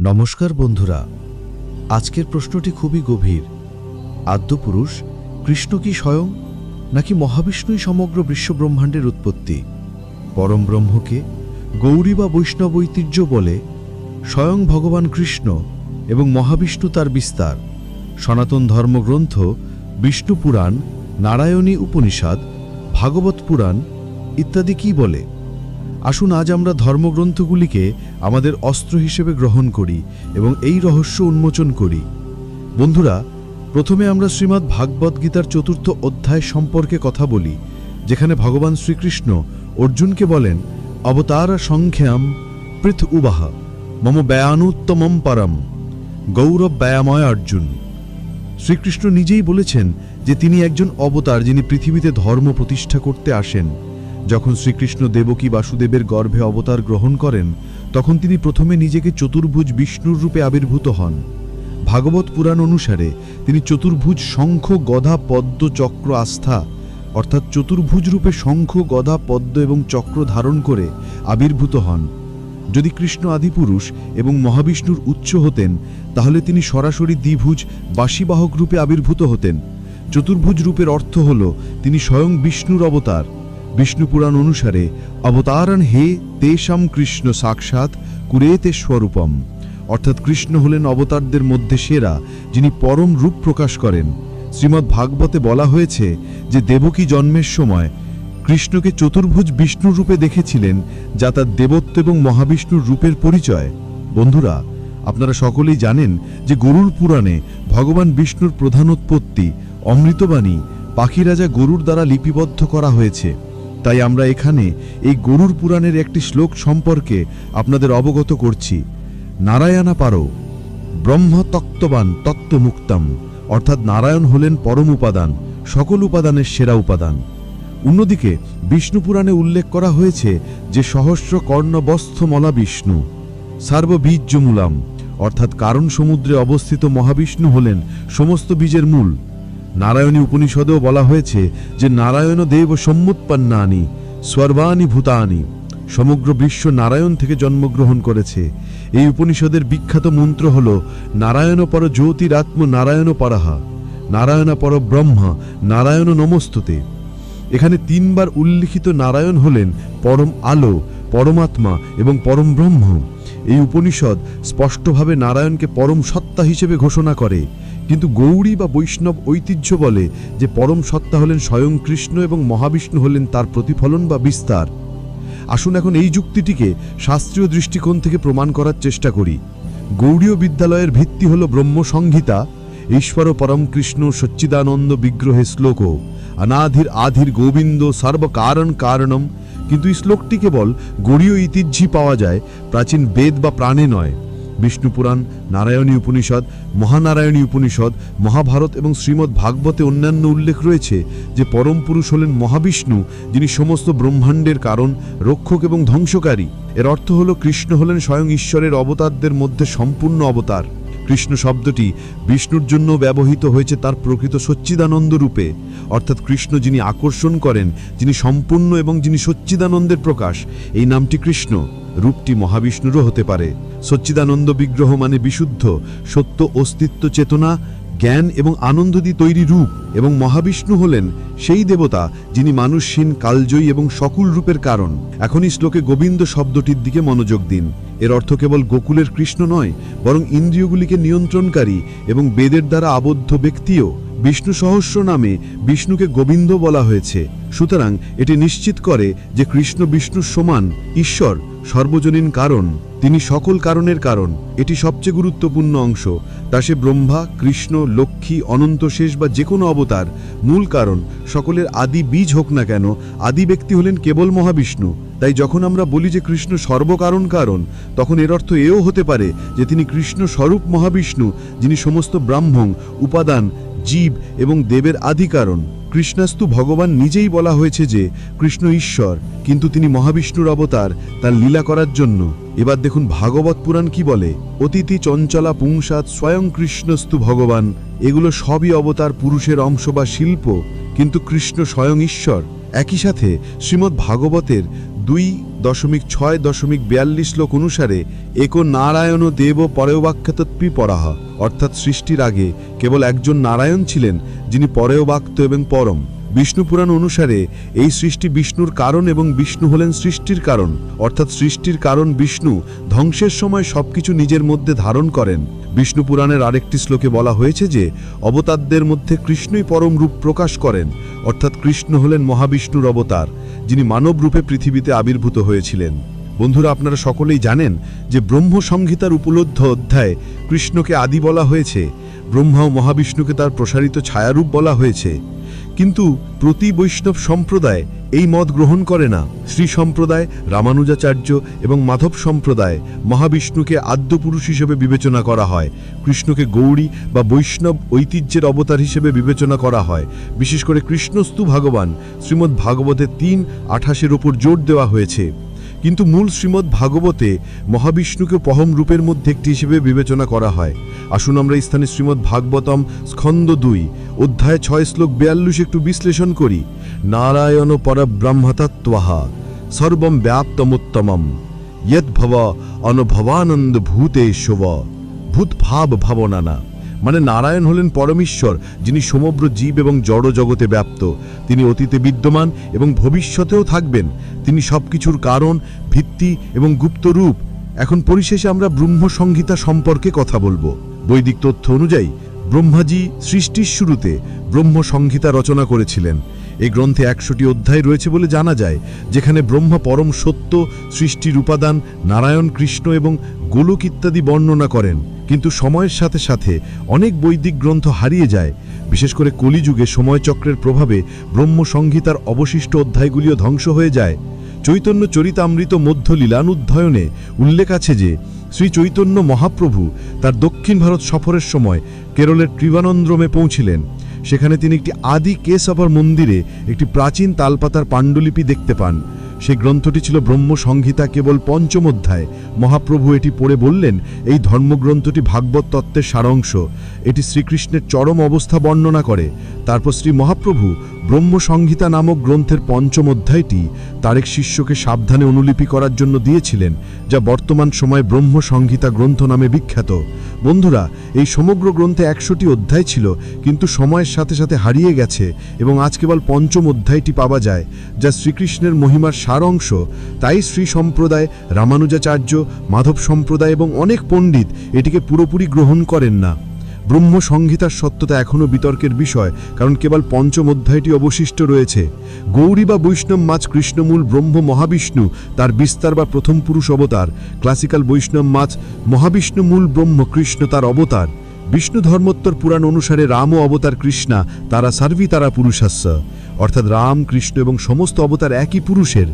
নমস্কার বন্ধুরা। আজকের প্রশ্নটি খুবই গভীর। আদ্যপুরুষ কৃষ্ণ কি স্বয়ং, নাকি মহাবিষ্ণুই সমগ্র বিশ্বব্রহ্মাণ্ডের উৎপত্তি? পরম ব্রহ্মকে গৌরী বা বৈষ্ণব ঐতিহ্য বলে স্বয়ং ভগবান কৃষ্ণ এবং মহাবিষ্ণু তার বিস্তার। সনাতন ধর্মগ্রন্থ বিষ্ণু পুরাণ নারায়ণী উপনিষদ, ভাগবত পুরাণ ইত্যাদি কি বলে? আসুন আজ আমরা ধর্মগ্রন্থগুলিকে আমাদের অস্ত্র হিসেবে গ্রহণ করি এবং এই রহস্য উন্মোচন করি। বন্ধুরা, প্রথমে আমরা শ্রীমদ্ ভাগবত গীতার চতুর্থ অধ্যায় সম্পর্কে কথা বলি, যেখানে ভগবান শ্রীকৃষ্ণ অর্জুনকে বলেন, অবতার সংখ্যাম পৃথ উবাহ, মম ব্যয়ানুত্তমম পরম, গৌরব ব্যয়াময় অর্জুন। শ্রীকৃষ্ণ নিজেই বলেছেন যে তিনি একজন অবতার যিনি পৃথিবীতে ধর্ম প্রতিষ্ঠা করতে আসেন। যখন শ্রীকৃষ্ণ দেবকী বাসুদেবের গর্ভে অবতার গ্রহণ করেন, তখন তিনি প্রথমে নিজেকে চতুর্ভুজ বিষ্ণুর রূপে আবির্ভূত হন। ভাগবত পুরাণ অনুসারে তিনি চতুর্ভুজ শঙ্খ গধা পদ্ম চক্র আস্থা, অর্থাৎ চতুর্ভুজ রূপে শঙ্খ গধা পদ্ম এবং চক্র ধারণ করে আবির্ভূত হন। যদি কৃষ্ণ আদিপুরুষ এবং মহাবিষ্ণুর উচ্চ হতেন, তাহলে তিনি সরাসরি দ্বিভুজ বাসীবাহক রূপে আবির্ভূত হতেন। চতুর্ভুজ রূপের অর্থ হল, তিনি স্বয়ং বিষ্ণুর অবতার। বিষ্ণু পুরাণ অনুসারে, অবতারণ হে তেষাম কৃষ্ণ সাক্ষাৎ কুরেতে স্বরূপম। অর্থাৎ কৃষ্ণ হলেন অবতারদের মধ্যে সেরা, যিনি পরম রূপ প্রকাশ করেন। শ্রীমদ্ ভাগবতে বলা হয়েছে যে, দেবকী জন্মের সময় কৃষ্ণকে চতুর্ভুজ বিষ্ণু রূপে দেখেছিলেন, যা তার দেবত্ব এবং মহাবিষ্ণুর রূপের পরিচয়। বন্ধুরা, আপনারা সকলেই জানেন যে, গরুর পুরাণে ভগবান বিষ্ণুর প্রধানোৎপত্তি অমৃতবাণী পাখি রাজা গরুর দ্বারা লিপিবদ্ধ করা হয়েছে। তাই আমরা এখানে এই গরুর পুরাণের একটি শ্লোক সম্পর্কে আপনাদের অবগত করছি। নারায়ণা পারো ব্রহ্ম তত্ত্ববান তত্ত্বমুক্তম, অর্থাৎ নারায়ণ হলেন পরম উপাদান, সকল উপাদানের সেরা উপাদান। অন্যদিকে বিষ্ণু পুরাণে উল্লেখ করা হয়েছে যে সহস্র কর্ণবস্থমলা বিষ্ণু, সার্ববীর্যমূলাম, অর্থাৎ কারণ সমুদ্রে অবস্থিত মহাবিষ্ণু হলেন সমস্ত বীজের মূল। নারায়ণী উপনিষদেও বলা হয়েছে যে নারায়ণ দেব সম্মুৎপন্নানি স্বর্বাণী ভূতানি। সমগ্র বিশ্ব নারায়ণ থেকে জন্মগ্রহণ করেছে। এই উপনিষদের বিখ্যাত মন্ত্র হল, নারায়ণ পর জ্যোতিরাত্ম নারায়ণ পরাহা, নারায়ণ পর ব্রহ্মা, নারায়ণ নমস্তুতে। এখানে তিনবার উল্লিখিত নারায়ণ হলেন পরম আলো, পরমাত্মা এবং পরম ব্রহ্ম। এই উপনিষদ স্পষ্টভাবে নারায়ণকে পরম সত্তা হিসেবে ঘোষণা করে। কিন্তু গৌড়ী বা বৈষ্ণব ঐতিহ্য বলে যে পরম সত্তা হলেন স্বয়ং কৃষ্ণ এবং মহাবিষ্ণু হলেন তার প্রতিফলন বা বিস্তার। আসুন এখন এই যুক্তিটিকে শাস্ত্রীয় দৃষ্টিকোণ থেকে প্রমাণ করার চেষ্টা করি। গৌড়ীয় বিদ্যালয়ের ভিত্তি হল ব্রহ্মসংহিতা, ঈশ্বর পরম কৃষ্ণ সচ্চিদানন্দ বিগ্রহে শ্লোক, অনাধির আধির গোবিন্দ সর্বকারণ কারণম। কিন্তু এই শ্লোকটি কেবল গৌড়ীয় ঐতিহ্যই পাওয়া যায়, প্রাচীন বেদ বা প্রাণে নয়। বিষ্ণু পুরাণ, নারায়ণী উপনিষদ, মহানারায়ণী উপনিষদ, মহাভারত এবং শ্রীমদ্ ভাগবতে অন্যান্য উল্লেখ রয়েছে যে পরম পুরুষ হলেন মহাবিষ্ণু, যিনি সমস্ত ব্রহ্মাণ্ডের কারণ, রক্ষক এবং ধ্বংসকারী। এর অর্থ হল কৃষ্ণ হলেন স্বয়ং ঈশ্বরের অবতারদের মধ্যে সম্পূর্ণ অবতার। কৃষ্ণ শব্দটি বিষ্ণুর জন্য ব্যবহৃত হয়েছে তার প্রকৃত সচ্চিদানন্দ রূপে। অর্থাৎ কৃষ্ণ যিনি আকর্ষণ করেন, যিনি সম্পূর্ণ এবং যিনি সচ্চিদানন্দের প্রকাশ, এই নামটি কৃষ্ণ। রূপটি মহাবিষ্ণুরও হতে পারে। সচ্চিদানন্দ বিগ্রহ মানে বিশুদ্ধ, সত্য অস্তিত্ব চেতনা, জ্ঞান এবং আনন্দ দিয়ে তৈরি রূপ এবং মহাবিষ্ণু হলেন সেই দেবতা যিনি মানুষহীন, কালজয়ী এবং সকল রূপের কারণ। এখনই শ্লোকে গোবিন্দ শব্দটির দিকে মনোযোগ দিন। এর অর্থ কেবল গোকুলের কৃষ্ণ নয়, বরং ইন্দ্রিয়গুলিকে নিয়ন্ত্রণকারী এবং বেদের দ্বারা আবদ্ধ ব্যক্তিও। বিষ্ণু সহস্র নামে বিষ্ণুকে গোবিন্দ বলা হয়েছে। সুতরাং এটি নিশ্চিত করে যে কৃষ্ণ বিষ্ণুর সমান ঈশ্বর সর্বজনীন কারণ, তিনি সকল কারণের কারণ, এটি সবচেয়ে গুরুত্বপূর্ণ অংশ। তা সে ব্রহ্মা, কৃষ্ণ, লক্ষ্মী অনন্তশেষ বা যে কোনো অবতার, মূল কারণ, সকলের আদি বীজ হোক না কেন, আদি ব্যক্তি হলেন কেবল মহাবিষ্ণু। তাই যখন আমরা বলি যে কৃষ্ণ সর্বকারণ কারণ, তখন এর অর্থ এও হতে পারে যে তিনি কৃষ্ণ স্বরূপ মহাবিষ্ণু, যিনি সমস্ত ব্রাহ্মণ উপাদান জীব এবং দেবের আদি কারণ কৃষ্ণাস্তু ভগবান নিজেই বলা হয়েছে যে, কৃষ্ণ ঈশ্বর, কিন্তু তিনি মহাবিষ্ণুর অবতার, তার লীলা করার জন্য। এবার দেখুন ভাগবত পুরাণ কি বলে? অতিথি চঞ্চলা পুংসাদ স্বয়ং কৃষ্ণস্তু ভগবান, এগুলো সবই অবতার পুরুষের অংশ বা শিল্প, কিন্তু কৃষ্ণ স্বয়ং ঈশ্বর। একই সাথে শ্রীমদ্ ভাগবতের দুই দশমিক ছয় দশমিক বিয়াল্লিশ শ্লোক অনুসারে একো নারায়ণ দেব পরেওবাক্যতৎপি পরাহ, অর্থাৎ সৃষ্টির আগে কেবল একজন নারায়ণ ছিলেন যিনি পরেওবাক্ত এবং পরম। বিষ্ণু পুরাণ অনুসারে এই সৃষ্টি বিষ্ণুর কারণ এবং বিষ্ণু হলেন সৃষ্টির কারণ, অর্থাৎ সৃষ্টির কারণ বিষ্ণু ধ্বংসের সময় সবকিছু নিজের মধ্যে ধারণ করেন। বিষ্ণু পুরাণের আরেকটি শ্লোকে বলা হয়েছে যে, অবতারদের মধ্যে কৃষ্ণই পরম রূপ প্রকাশ করেন, অর্থাৎ কৃষ্ণ হলেন মহাবিষ্ণুর অবতার, যিনি মানব রূপে পৃথিবীতে আবির্ভূত হয়েছিলেন। বন্ধুরা, আপনারা সকলেই জানেন যে ব্রহ্ম সংহিতার উপলব্ধ অধ্যায় কৃষ্ণকে আদি বলা হয়েছে। ব্রহ্মা ও মহাবিষ্ণুকে তার প্রসারিত ছায়ারূপ বলা হয়েছে। কিন্তু প্রতি বৈষ্ণব সম্প্রদায় এই মত গ্রহণ করে না। শ্রী সম্প্রদায়, রামানুজাচার্য এবং মাধব সম্প্রদায় মহাবিষ্ণুকে আদ্য পুরুষ হিসেবে বিবেচনা করা হয়। কৃষ্ণকে গৌরী বা বৈষ্ণব ঐতিহ্যের অবতার হিসেবে বিবেচনা করা হয়। বিশেষ করে কৃষ্ণস্তু ভগবান শ্রীমদ্ ভাগবতের তিন আঠাশের ওপর জোর দেওয়া হয়েছে। কিন্তু মূল শ্রীমদ্ ভাগবতে মহাবিষ্ণুকে পহম রূপের মধ্যে একটি হিসেবে বিবেচনা করা হয়। আসুন আমরা স্থানে শ্রীমদ্ ভাগবতম স্কন্দ দুই, অধ্যায় ছয় শ্লোক বিয়াল্লিশ একটু বিশ্লেষণ করি। নারায়ণ পরব্রহ্মতত্ত্বহা সর্বম ব্যাপ্তমুত্তমম, ইয়দ্ভব অনভবানন্দ ভূতে শোভ ভূত ভাব ভাবনানা মানে নারায়ণ হলেন পরমেশ্বর, যিনি সমগ্র জীব এবং জড় জগতে ব্যাপ্ত। তিনি অতীতে বিদ্যমান এবং ভবিষ্যতেও থাকবেন। তিনি সব কিছুর কারণ, ভিত্তি এবং গুপ্ত রূপ। এখন পরিশেষে আমরা ব্রহ্ম সংহিতা সম্পর্কে কথা বলব। বৈদিক তথ্য অনুযায়ী, ব্রহ্মাজি সৃষ্টির শুরুতে ব্রহ্ম সংহিতা রচনা করেছিলেন। এই গ্রন্থে একশোটি অধ্যায় রয়েছে বলে জানা যায়, যেখানে ব্রহ্মা পরম সত্য, সৃষ্টির উপাদান, নারায়ণ কৃষ্ণ এবং গোলক ইত্যাদি বর্ণনা করেন। কিন্তু সময়ের সাথে সাথে অনেক বৈদিক গ্রন্থ হারিয়ে যায়। বিশেষ করে কলিযুগে সময়চক্রের প্রভাবে ব্রহ্মসংহিতার অবশিষ্ট অধ্যায়গুলিও ধ্বংস হয়ে যায়। চৈতন্য চরিতামৃত মধ্য লীলানুধ্যায়নে উল্লেখ আছে যে, শ্রী চৈতন্য মহাপ্রভু তার দক্ষিণ ভারত সফরের সময় কেরলের ত্রিবানন্দ্রমে পৌঁছিলেন। সেখানে তিনি একটি আদি কেশবর মন্দিরে একটি প্রাচীন তালপাতার পাণ্ডুলিপি দেখতে পান। সেই গ্রন্থটি ছিল ব্রহ্মসংহিতা কেবল পঞ্চম অধ্যায়। মহাপ্রভু এটি পড়ে বললেন, এই ধর্মগ্রন্থটি ভাগবত তত্ত্বের সারাংশ। এটি শ্রীকৃষ্ণের চরম অবস্থা বর্ণনা করে। তারপর শ্রী মহাপ্রভু ব্রহ্মসংহিতা নামক গ্রন্থের পঞ্চম অধ্যায়টি তার এক শিষ্যকে সাবধানে অনুলিপি করার জন্য দিয়েছিলেন, যা বর্তমান সময়ে ব্রহ্মসংহিতা গ্রন্থ নামে বিখ্যাত। বন্ধুরা, এই সমগ্র গ্রন্থে একশোটি অধ্যায় ছিল, কিন্তু সময়ের সাথে সাথে হারিয়ে গেছে এবং আজ কেবল পঞ্চম অধ্যায়টি পাওয়া যায়, যা শ্রীকৃষ্ণের মহিমার সার অংশ তাই শ্রী সম্প্রদায়, রামানুজাচার্য, মাধব সম্প্রদায় এবং অনেক পণ্ডিত এটিকে পুরোপুরি গ্রহণ করেন না। ব্রহ্ম সংহিতার সত্যতা এখনও বিতর্কের বিষয়, কারণ কেবল পঞ্চম অধ্যায়টি অবশিষ্ট রয়েছে। গৌরী বা বৈষ্ণব মাছ কৃষ্ণমূল ব্রহ্ম মহাবিষ্ণু, তার বিস্তার বা প্রথম পুরুষ অবতার। ক্লাসিক্যাল বৈষ্ণব মাছ মহাবিষ্ণু মূল ব্রহ্ম কৃষ্ণ তার অবতার। বিষ্ণু ধর্মোত্তর পুরাণ অনুসারে রাম ও অবতার কৃষ্ণা, তারা সার্বি তারা পুরুষাস্য। অর্থাৎ রাম, কৃষ্ণ এবং সমস্ত অবতার একই পুরুষের।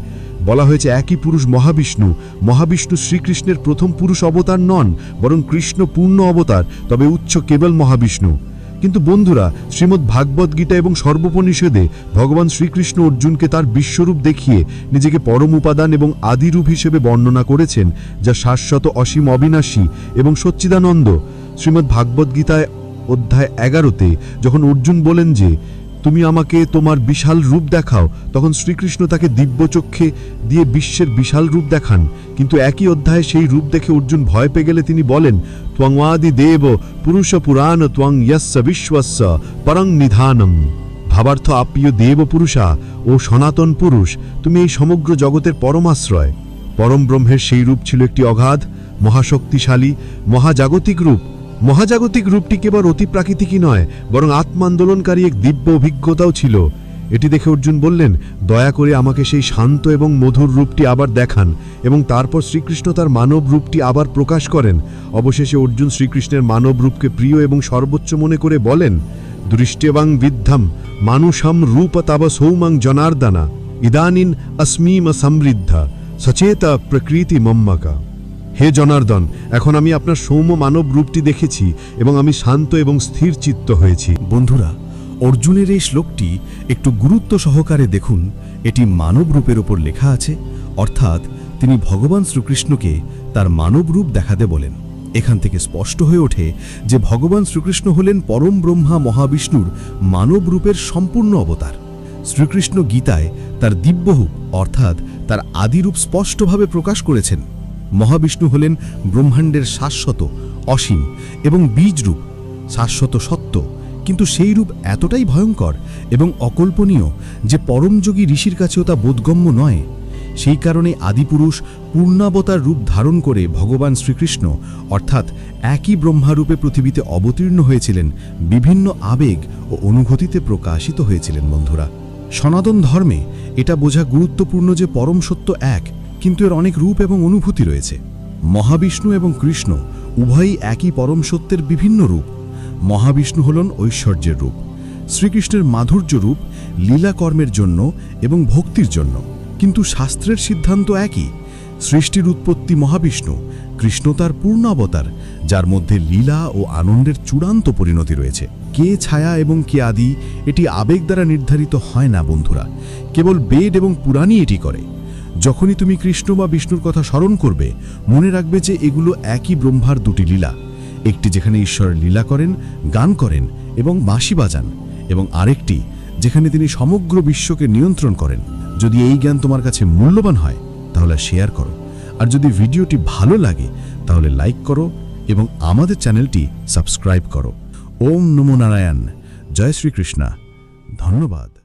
বলা হয়েছে একই পুরুষ মহাবিষ্ণু। মহাবিষ্ণু শ্রীকৃষ্ণের প্রথম পুরুষ অবতার নন, বরং কৃষ্ণ পূর্ণ অবতার, তবে উচ্চ কেবল মহাবিষ্ণু। কিন্তু বন্ধুরা, শ্রীমদ্ ভাগবত গীতা এবং সর্বোপনিষদে ভগবান শ্রীকৃষ্ণ অর্জুনকে তার বিশ্বরূপ দেখিয়ে নিজেকে পরম উপাদান এবং আদিরূপ হিসেবে বর্ণনা করেছেন, যা শাশ্বত অসীম অবিনাশী এবং সচ্চিদানন্দ। শ্রীমদ্ ভাগবত গীতায় অধ্যায় এগারোতে যখন অর্জুন বলেন যে তুমি আমাকে তোমার বিশাল রূপ দেখাও। তখন শ্রীকৃষ্ণ তাকে দিব্যচক্ষে দিয়ে বিশ্বের বিশাল রূপ দেখান। কিন্তু একই অধ্যায়ে সেই রূপ দেখে অর্জুন ভয় পেয়ে গেলে তিনি বলেন ত্বংওয়াদি দেব পুরুষ পুরাণ, ত্বং যস্য বিশ্বস্য পরং নিধানম ভাবার্থ আপ্রিয় দেব পুরুষা, ও সনাতন পুরুষ, তুমি এই সমগ্র জগতের পরমাশ্রয় পরম ব্রহ্মের সেই রূপ ছিল একটি অগাধ, মহাশক্তিশালী, মহাজাগতিক রূপ। মহাজাগতিক রূপটি কেবল অতি প্রাকৃতিকই নয়, বরং আত্মান্দোলনকারী এক দিব্য অভিজ্ঞতাও ছিল। এটি দেখে অর্জুন বললেন, দয়া করে আমাকে সেই শান্ত এবং মধুর রূপটি আবার দেখান এবং তারপর শ্রীকৃষ্ণ তার মানব রূপটি আবার প্রকাশ করেন। অবশেষে অর্জুন শ্রীকৃষ্ণের মানব রূপকে প্রিয় এবং সর্বোচ্চ মনে করে বলেন দৃষ্ট্যবাং বিদ্ধম, মানুষাম রূপ তাব সৌমাং জনার্দনা, ইদানিন অস্মিম সমৃদ্ধা, সচেতা প্রকৃতি মম্মাকা। হে জনার্দন, এখন আমি আপনার সৌম্য মানব রূপটি দেখেছি এবং আমি শান্ত এবং স্থির চিত্ত হয়েছি। বন্ধুরা, অর্জুনের এই শ্লোকটি একটু গুরুত্ব সহকারে দেখুন। এটি মানব রূপের ওপর লেখা আছে, অর্থাৎ তিনি ভগবান শ্রীকৃষ্ণকে তার মানব রূপ দেখাতে বলেন। এখান থেকে স্পষ্ট হয়ে ওঠে যে ভগবান শ্রীকৃষ্ণ হলেন পরম ব্রহ্মা মহাবিষ্ণুর মানব রূপের সম্পূর্ণ অবতার। শ্রীকৃষ্ণ গীতায় তার দিব্যরূপ, অর্থাৎ তার আদিরূপ স্পষ্টভাবে প্রকাশ করেছেন। মহাবিষ্ণু হলেন ব্রহ্মাণ্ডের শাশ্বত, অসীম এবং বীজরূপ। শাশ্বত সত্য, কিন্তু সেই রূপ এতটাই ভয়ঙ্কর এবং অকল্পনীয় যে পরমযোগী ঋষির কাছেও তা বোধগম্য নয়। সেই কারণে আদিপুরুষ পূর্ণাবতার রূপ ধারণ করে ভগবান শ্রীকৃষ্ণ অর্থাৎ একই ব্রহ্মারূপে পৃথিবীতে অবতীর্ণ হয়েছিলেন, বিভিন্ন আবেগ ও অনুভূতিতে প্রকাশিত হয়েছিলেন বন্ধুরা। সনাতন ধর্মে এটা বোঝা গুরুত্বপূর্ণ যে পরম সত্য এক কিন্তু এর অনেক রূপ এবং অনুভূতি রয়েছে। মহাবিষ্ণু এবং কৃষ্ণ উভয়ই একই পরম সত্যের বিভিন্ন রূপ। মহাবিষ্ণু হলেন ঐশ্বর্যের রূপ, শ্রীকৃষ্ণের মাধুর্য রূপ লীলাকর্মের জন্য এবং ভক্তির জন্য। কিন্তু শাস্ত্রের সিদ্ধান্ত একই। সৃষ্টির উৎপত্তি মহাবিষ্ণু, কৃষ্ণ তার পূর্ণ অবতার, যার মধ্যে লীলা ও আনন্দের চূড়ান্ত পরিণতি রয়েছে। কে ছায়া এবং কে আদি, এটি আবেগ দ্বারা নির্ধারিত হয় না বন্ধুরা। কেবল বেদ এবং পুরাণই এটি করে। যখনই তুমি কৃষ্ণ বা বিষ্ণুর কথা স্মরণ করবে, মনে রাখবে যে এগুলো একই ব্রহ্মার দুটি লীলা। একটি যেখানে ঈশ্বর লীলা করেন, গান করেন এবং বাঁশি বাজান এবং আরেকটি যেখানে তিনি সমগ্র বিশ্বকে নিয়ন্ত্রণ করেন। যদি এই জ্ঞান তোমার কাছে মূল্যবান হয়, তাহলে শেয়ার করো। আর যদি ভিডিওটি ভালো লাগে, তাহলে লাইক করো এবং আমাদের চ্যানেলটি সাবস্ক্রাইব করো। ওম নমো নারায়ণ। জয় শ্রীকৃষ্ণা। ধন্যবাদ।